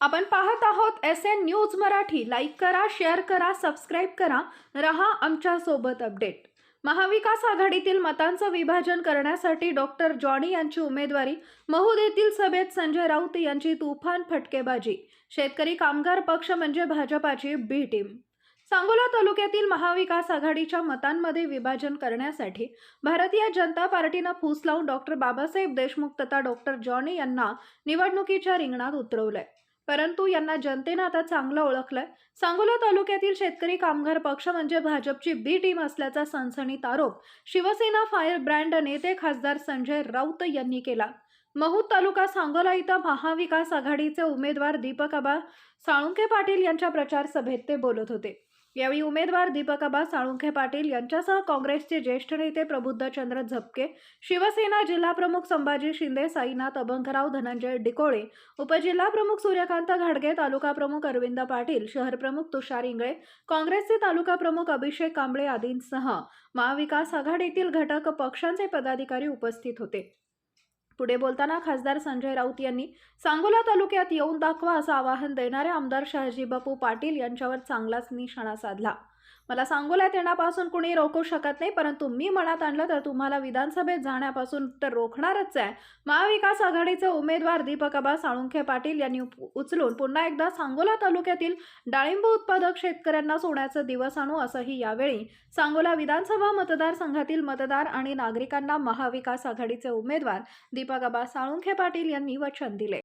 आपण पाहत आहोत S N news Marathi. Like करा शेअर करा सबस्क्राईब करा. रहा आमच्यासोबत अपडेट महाविकास आघाडीतील मतांचं विभाजन करण्यासाठी डॉक्टर जॉनी यांची उमेदवारी. महूद येथील सभेत संजय राऊत यांची तुफान फटकेबाजी. शेतकरी कामगार पक्ष म्हणजे भाजपाची बी टीम सांगोला तालुक्यातील महाविकास आघाडीच्या मतांमध्ये विभाजन करण्यासाठी भारतीय जनता पार्टीनं फूस लावून डॉक्टर बाबासाहेब देशमुख तथा डॉक्टर जॉनी यांना निवडणुकीच्या रिंगणात उतरवलंय. परंतु यांना जनतेनं आता चांगलं ओळखलंय. सांगोला तालुक्यातील शेतकरी कामगार पक्ष म्हणजे भाजपची बी टीम असल्याचा सनसनीत आरोप. शिवसेना फायर ब्रँड नेते खासदार संजय राऊत यांनी केला. महूत तालुका सांगोला इथं महाविकास आघाडीचे उमेदवार दीपक साळुंके पाटील यांच्या प्रचार सभेत ते बोलत होते. यावेळी उमेदवार दीपक आबा साळुंखे पाटील यांच्यासह काँग्रेसचे ज्येष्ठ नेते प्रबुद्धचंद्र झपके शिवसेना जिल्हाप्रमुख संभाजी शिंदे साईनाथ अभंगराव धनंजय डिकोळे उपजिल्हाप्रमुख सूर्यकांत घाडगे तालुका प्रमुख अरविंद पाटील शहरप्रमुख तुषार इंगळे काँग्रेसचे तालुका प्रमुख अभिषेक कांबळे आदींसह महाविकास आघाडीतील घटक पक्षांचे पदाधिकारी उपस्थित होते. पुढे बोलताना खासदार संजय राऊत यांनी सांगोला तालुक्यात येऊन दाखवा असं आवाहन देणारे आमदार शहाजी बापू पाटील यांच्यावर चांगलाच निशाणा साधला. मला सांगोल्यात येण्यापासून कुणी रोखू शकत नाही परंतु मी मनात आणलं तर तुम्हाला विधानसभेत जाण्यापासून तर रोखणारच आहे. महाविकास आघाडीचे उमेदवार दीपक अबा साळुंखे पाटील यांनी उचलून पुन्हा एकदा सांगोला तालुक्यातील डाळिंब उत्पादक शेतकऱ्यांना सोन्याचं दिवस आणू असंही यावेळी सांगोला विधानसभा मतदारसंघातील मतदार आणि नागरिकांना महाविकास आघाडीचे उमेदवार दीपक अबा साळुंखे पाटील यांनी वचन दिले.